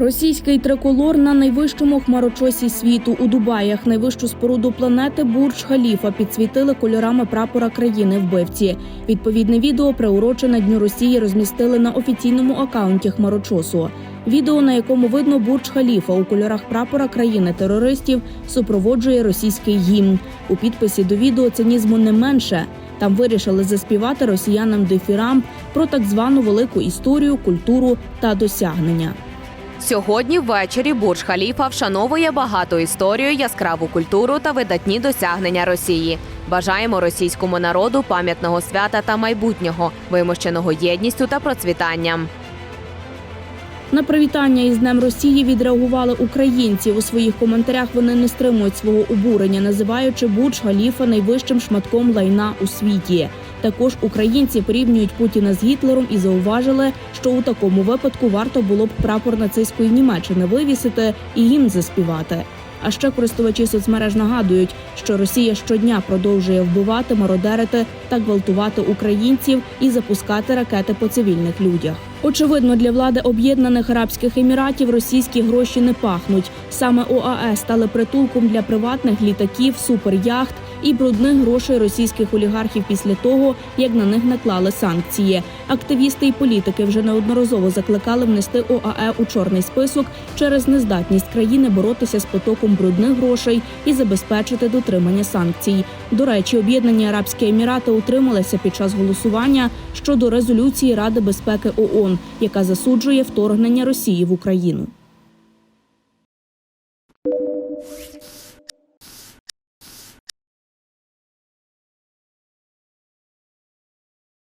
Російський триколор на найвищому хмарочосі світу у Дубаях. Найвищу споруду планети Бурдж Халіфа підсвітили кольорами прапора країни вбивці. Відповідне відео, приурочене Дню Росії, розмістили на офіційному акаунті хмарочосу. Відео, на якому видно Бурдж Халіфа у кольорах прапора країни терористів, супроводжує російський гімн. У підписі до відео цинізму не менше. Там вирішили заспівати росіянам дифірамб про так звану велику історію, культуру та досягнення. Сьогодні ввечері Бурдж Халіфа вшановує багату історію, яскраву культуру та видатні досягнення Росії. Бажаємо російському народу пам'ятного свята та майбутнього, вимощеного єдністю та процвітанням. На привітання із Днем Росії відреагували українці. У своїх коментарях вони не стримують свого обурення, називаючи Бурдж Халіфа найвищим шматком лайна у світі. Також українці порівнюють Путіна з Гітлером і зауважили, що у такому випадку варто було б прапор нацистської Німеччини вивісити і їм заспівати. А ще користувачі соцмереж нагадують, що Росія щодня продовжує вбивати, мародерити та гвалтувати українців і запускати ракети по цивільних людях. Очевидно, для влади Об'єднаних Арабських Еміратів російські гроші не пахнуть. Саме ОАЕ стали притулком для приватних літаків, суперяхт і брудних грошей російських олігархів після того, як на них наклали санкції. Активісти і політики вже неодноразово закликали внести ОАЕ у чорний список через нездатність країни боротися з потоком брудних грошей і забезпечити дотримання санкцій. До речі, Об'єднані Арабські Емірати утрималися під час голосування щодо резолюції Ради безпеки ООН, яка засуджує вторгнення Росії в Україну.